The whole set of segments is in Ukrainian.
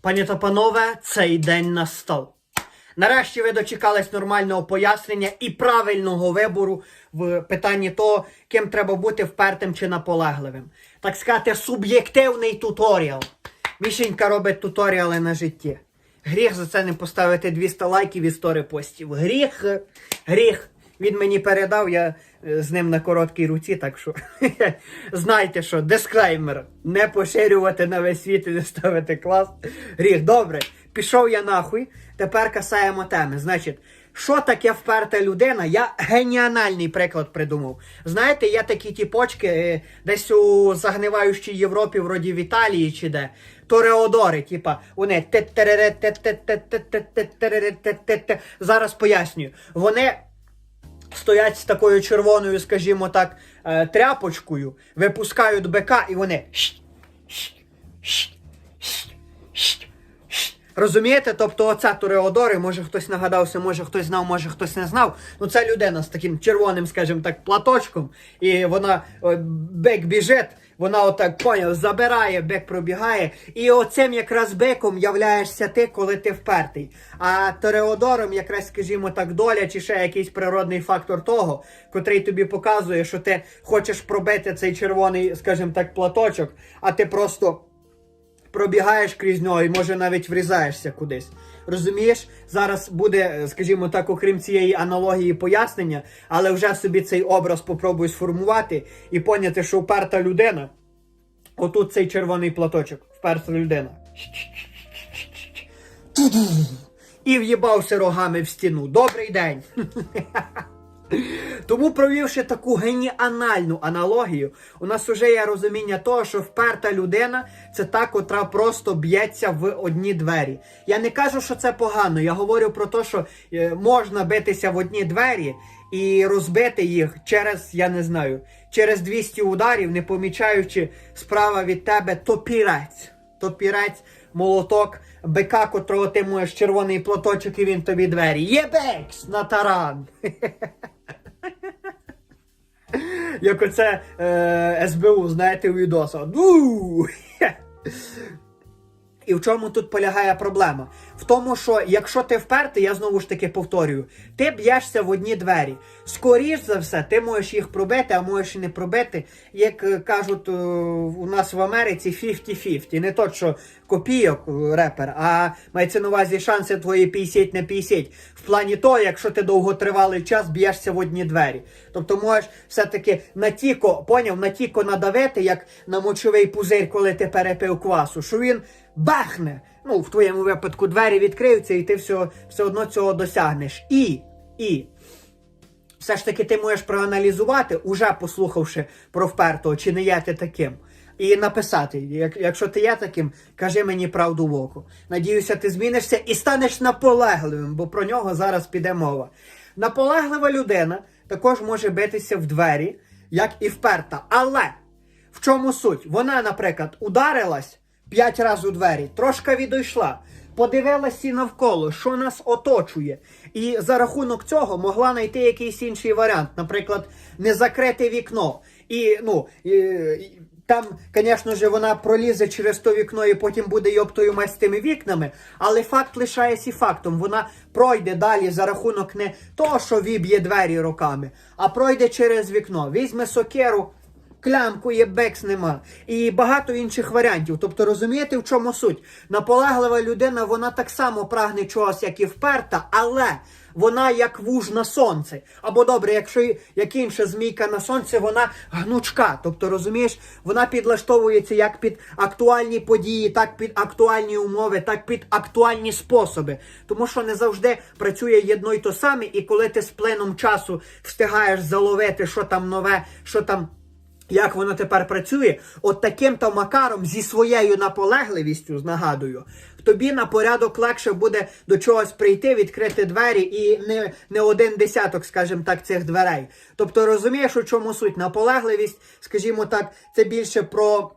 Пані та панове, цей день настав. Нарешті ви дочекались нормального пояснення і правильного вибору в питанні того, ким треба бути впертим чи наполегливим. Так сказати, суб'єктивний туторіал. Мішенька робить туторіали на житті. Гріх за це не поставити 200 лайків і 100 репостів. Гріх, гріх. Він мені передав, я е, з ним на короткій руці, так що знайте що, дисклеймер. Не поширювати на весь світ і не ставити клас. Гріх, добре, пішов я нахуй. Тепер касаємо теми. Значить, що таке вперта людина? Я геніанальний приклад придумав. Знаєте, є такі тіпочки е, десь у загниваючій Європі, вроді в Італії чи де. Тореодори, типа, вони зараз пояснюю. Вони стоять з такою червоною, скажімо так, е, тряпочкою, випускають бика і вони. Розумієте? Тобто оця Тореодори, може хтось нагадався, може хтось знав, може хтось не знав. Ну це людина з таким червоним, скажімо так, платочком, і вона о, бик біжить, вона отак поняв, забирає, бик пробігає. І оцим якраз биком являєшся ти, коли ти впертий. А Тореодором, якраз, скажімо так, доля чи ще якийсь природний фактор того, котрий тобі показує, що ти хочеш пробити цей червоний, скажімо так, платочок, а ти просто пробігаєш крізь нього і може навіть врізаєшся кудись. Розумієш, зараз буде, скажімо так, окрім цієї аналогії пояснення, але вже собі цей образ попробуй сформувати і поняти, що вперта людина, отут цей червоний платочок, вперта людина. І в'їбався рогами в стіну. Добрий день! Тому, провівши таку геніанальну аналогію, у нас вже є розуміння того, що вперта людина це та, котра просто б'ється в одні двері. Я не кажу, що це погано. Я говорю про те, що е, можна битися в одні двері і розбити їх через, я не знаю, через 200 ударів, не помічаючи справа від тебе топірець. Топірець, молоток, бика, котрого ти маєш червоний платочок, і він тобі двері. Єбекс на таран! Як оце е, СБУ, знаєте, у відоса. Ну! І в чому тут полягає проблема? В тому, що якщо ти впертий, я знову ж таки повторюю, ти б'єшся в одні двері. Скоріш за все, ти можеш їх пробити, а можеш і не пробити. Як е, кажуть е, у нас в Америці 50-50. Не то, що копійок е, репер, а мається на увазі шанси твої 50 на 50. В плані того, якщо ти довготривалий час б'єшся в одні двері. Тобто можеш все-таки на тіко, поняв, на тіко надавити, як на мочовий пузир, коли ти перепив квасу, що він бахне. Ну, в твоєму випадку двері відкриються, і ти все, все одно цього досягнеш. І, і все ж таки ти можеш проаналізувати, уже послухавши про впертого, чи не є ти таким. І написати, як, якщо ти є таким, кажи мені правду в око. Надіюся, ти змінишся і станеш наполегливим, бо про нього зараз піде мова. Наполеглива людина також може битися в двері, як і вперта. Але в чому суть? Вона, наприклад, ударилась п'ять разів у двері, трошки відійшла, подивилася навколо, що нас оточує. І за рахунок цього могла знайти якийсь інший варіант, наприклад, не закрити вікно. І, ну, і, там, звісно ж, вона пролізе через то вікно і потім буде йоптою мать тими вікнами. Але факт лишається фактом. Вона пройде далі за рахунок не того, що віб'є двері руками, а пройде через вікно. Візьме сокеру, клямку є бекс нема. І багато інших варіантів. Тобто, розумієте, в чому суть? Наполеглива людина, вона так само прагне чогось, як і вперта, але вона як вуж на сонце. Або добре, якщо як інша змійка на сонце, вона гнучка. Тобто, розумієш, вона підлаштовується як під актуальні події, так під актуальні умови, так під актуальні способи. Тому що не завжди працює єдно й то саме, і коли ти з плином часу встигаєш заловити, що там нове, що там. Як воно тепер працює, от таким то макаром зі своєю наполегливістю, нагадую, тобі на порядок легше буде до чогось прийти, відкрити двері і не, не один десяток, скажімо так, цих дверей. Тобто розумієш, у чому суть? Наполегливість, скажімо так, це більше про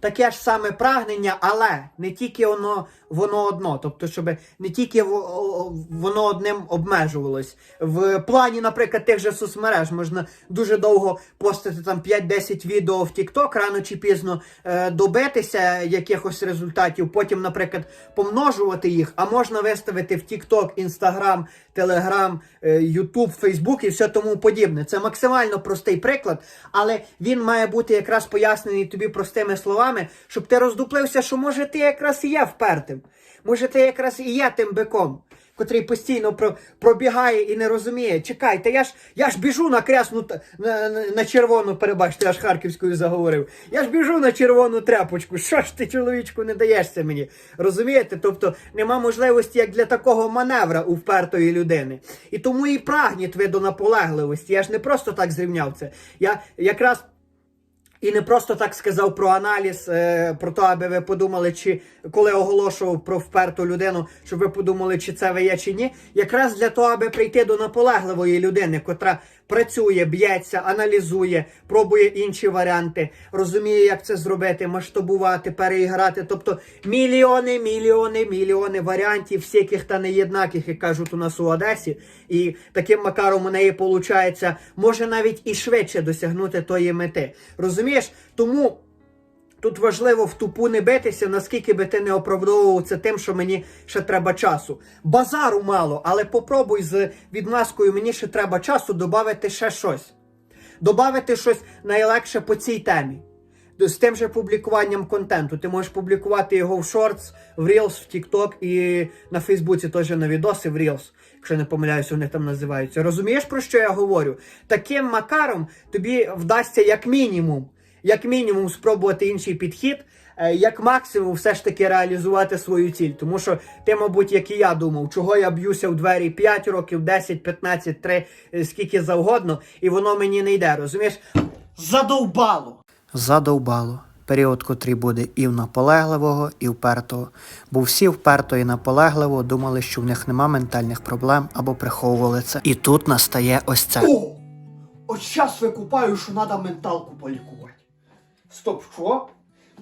таке ж саме прагнення, але не тільки воно воно одно. Тобто, щоб не тільки во- воно одним обмежувалось. В плані, наприклад, тих же соцмереж можна дуже довго постити там 5-10 відео в TikTok, рано чи пізно е, добитися якихось результатів, потім, наприклад, помножувати їх, а можна виставити в TikTok, Instagram, Telegram, е, YouTube, Facebook і все тому подібне. Це максимально простий приклад, але він має бути якраз пояснений тобі простими словами, щоб ти роздуплився, що може ти якраз і є впертим. Може, ти якраз і є тим биком, котрий постійно про, пробігає і не розуміє. Чекайте, я ж я ж біжу на крясну на, на червону, перебачте, я ж харківською заговорив. Я ж біжу на червону тряпочку. Що ж ти, чоловічку, не даєшся мені? Розумієте? Тобто нема можливості як для такого маневра у впертої людини. І тому і прагніть ви до наполегливості. Я ж не просто так зрівняв це. Я якраз. І не просто так сказав про аналіз, е, про те, аби ви подумали, чи коли оголошував про вперту людину, щоб ви подумали, чи це ви є, чи ні. Якраз для того, аби прийти до наполегливої людини, котра працює, б'ється, аналізує, пробує інші варіанти, розуміє, як це зробити, масштабувати, переіграти. Тобто мільйони, мільйони, мільйони варіантів, всяких та неєднаких, як кажуть у нас у Одесі. І таким макаром у неї виходить, може навіть і швидше досягнути тої мети. Розумієш? Тому. Тут важливо в тупу не битися, наскільки би ти не оправдовував це тим, що мені ще треба часу. Базару мало, але попробуй з відмазкою мені ще треба часу додати ще щось. Добавити щось найлегше по цій темі. З тим же публікуванням контенту. Ти можеш публікувати його в Shorts, в Reels, в TikTok і на Фейсбуці теж на відоси в Reels, якщо не помиляюся, вони там називаються. Розумієш, про що я говорю? Таким макаром тобі вдасться як мінімум, як мінімум спробувати інший підхід, е, як максимум все ж таки реалізувати свою ціль. Тому що ти, мабуть, як і я думав, чого я б'юся в двері 5 років, 10, 15, 3, е, скільки завгодно, і воно мені не йде, розумієш? Задовбало! Задовбало. Період, котрий буде і в наполегливого, і впертого. Бо всі вперто і наполегливо думали, що в них нема ментальних проблем або приховували це. І тут настає ось це. О! От щас викупаю, що треба менталку полікувати. Стоп, що?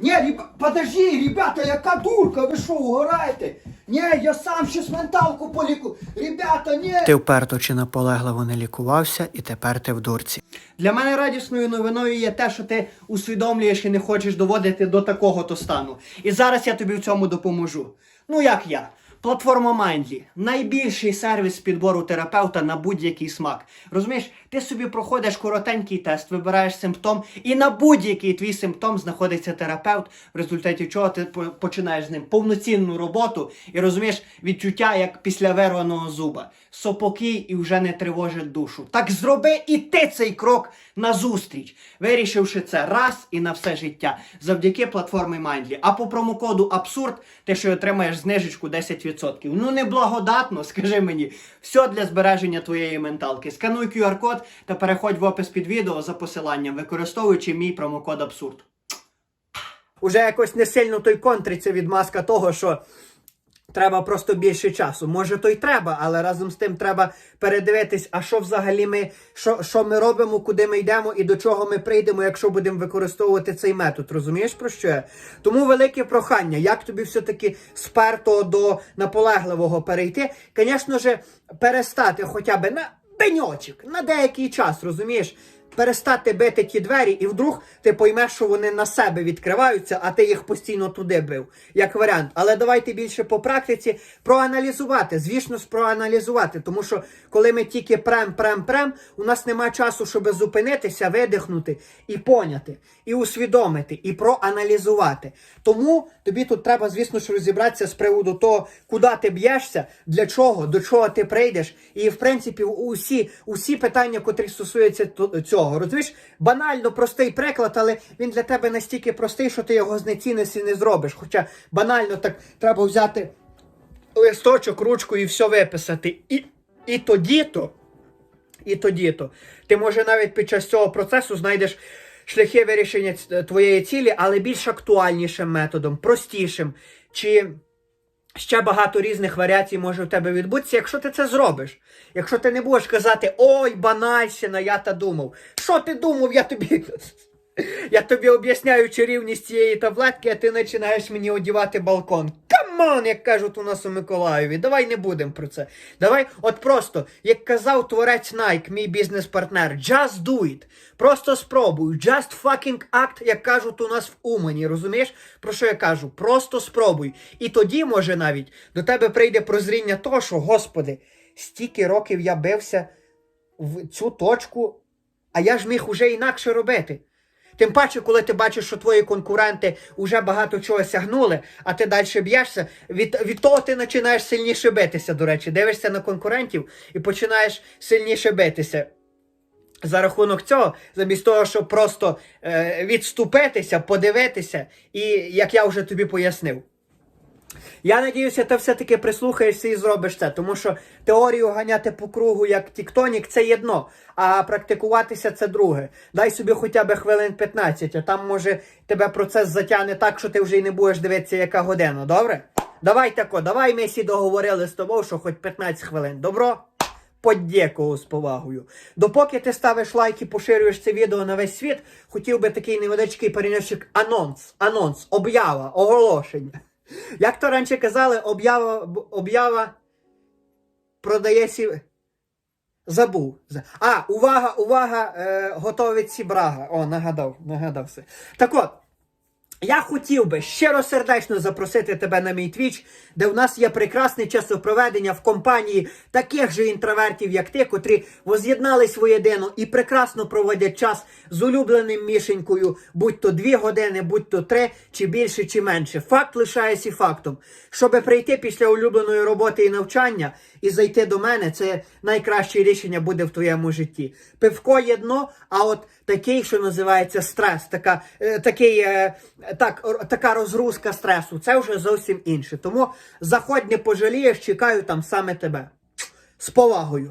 Ні, реб... подожди, ребята, яка дурка, ви що, угораєте? Ні, я сам щас менталку поліку. Ребята, ні. Ти вперто чи наполегливо не лікувався, і тепер ти в дурці. Для мене радісною новиною є те, що ти усвідомлюєш і не хочеш доводити до такого то стану. І зараз я тобі в цьому допоможу. Ну як я? Платформа Mindly – найбільший сервіс підбору терапевта на будь-який смак. Розумієш, ти собі проходиш коротенький тест, вибираєш симптом, і на будь-який твій симптом знаходиться терапевт, в результаті чого ти починаєш з ним повноцінну роботу і розумієш відчуття як після вирваного зуба. Сопокій і вже не тривожить душу. Так зроби і ти цей крок назустріч, вирішивши це раз і на все життя завдяки платформі Mindly. А по промокоду Абсурд ти ще отримаєш знижечку 10%. Ну неблагодатно, скажи мені. Все для збереження твоєї менталки. Скануй QR-код та переходь в опис під відео за посиланням, використовуючи мій промокод Абсурд. Уже якось не сильно той контриться відмазка того, що Треба просто більше часу. Може, то й треба, але разом з тим треба передивитись, а що взагалі ми, що, що ми робимо, куди ми йдемо і до чого ми прийдемо, якщо будемо використовувати цей метод. Розумієш про що я? Тому велике прохання, як тобі все-таки сперто до наполегливого перейти. Звісно ж, перестати хоча б на пеньочок, на деякий час, розумієш? Перестати бити ті двері, і вдруг ти поймеш, що вони на себе відкриваються, а ти їх постійно туди бив, як варіант. Але давайте більше по практиці проаналізувати. Звісно проаналізувати. Тому що коли ми тільки прем, прем, прем, у нас нема часу, щоб зупинитися, видихнути і поняти, і усвідомити, і проаналізувати. Тому тобі тут треба, звісно ж, розібратися з приводу того, куди ти б'єшся, для чого, до чого ти прийдеш. І в принципі, усі, усі питання, котрі стосуються то- цього. Розумієш, банально простий приклад, але він для тебе настільки простий, що ти його знеціниш і не зробиш. Хоча банально так треба взяти листочок, ручку і все виписати. І, і тоді-то, і тоді-то. Ти може навіть під час цього процесу знайдеш шляхи вирішення твоєї цілі, але більш актуальнішим методом, простішим. Чи ще багато різних варіацій може в тебе відбутися, якщо ти це зробиш. Якщо ти не будеш казати, ой, банальщина, я та думав. Що ти думав, я тобі. Я тобі об'ясняю чарівність цієї таблетки, а ти починаєш мені одівати балкон. Камон, як кажуть у нас у Миколаєві. Давай не будемо про це. Давай, от просто, як казав творець Nike, мій бізнес-партнер, just do it. Просто спробуй. Just fucking act, як кажуть у нас в Умані. Розумієш, про що я кажу? Просто спробуй. І тоді, може, навіть до тебе прийде прозріння того, що, господи, стільки років я бився в цю точку, а я ж міг уже інакше робити. Тим паче, коли ти бачиш, що твої конкуренти вже багато чого сягнули, а ти далі б'єшся, від, від того ти починаєш сильніше битися, до речі, дивишся на конкурентів і починаєш сильніше битися. За рахунок цього, замість того, щоб просто е, відступитися, подивитися, і як я вже тобі пояснив. Я надіюся, ти все-таки прислухаєшся і зробиш це, тому що теорію ганяти по кругу як тіктонік це єдно, а практикуватися це друге. Дай собі хоча б хвилин 15, а там може тебе процес затягне так, що ти вже й не будеш дивитися, яка година, добре? Давай тако, давай ми всі договорили з тобою, що хоч 15 хвилин. Добро? Подякував з повагою. Допоки ти ставиш лайк і поширюєш це відео на весь світ, хотів би такий невеличкий переносчик анонс, анонс, об'ява, оголошення. Як то раніше казали, об'ява, об'ява продає. Забув. А, увага, увага, е, готовить сібрага. О, нагадав, нагадав все. Так от, я хотів би щиро сердечно запросити тебе на мій твіч, де в нас є прекрасне часопроведення в компанії таких же інтровертів, як ти, котрі воз'єднались воєдино і прекрасно проводять час з улюбленим мішенькою, будь то дві години, будь то три, чи більше, чи менше. Факт лишається фактом. Щоби прийти після улюбленої роботи і навчання і зайти до мене, це найкраще рішення буде в твоєму житті. Пивко є дно, а от такий, що називається стрес, така, е, такий, е, так, така розгрузка стресу, це вже зовсім інше. Тому заходь, не пожалієш, чекаю там саме тебе. З повагою.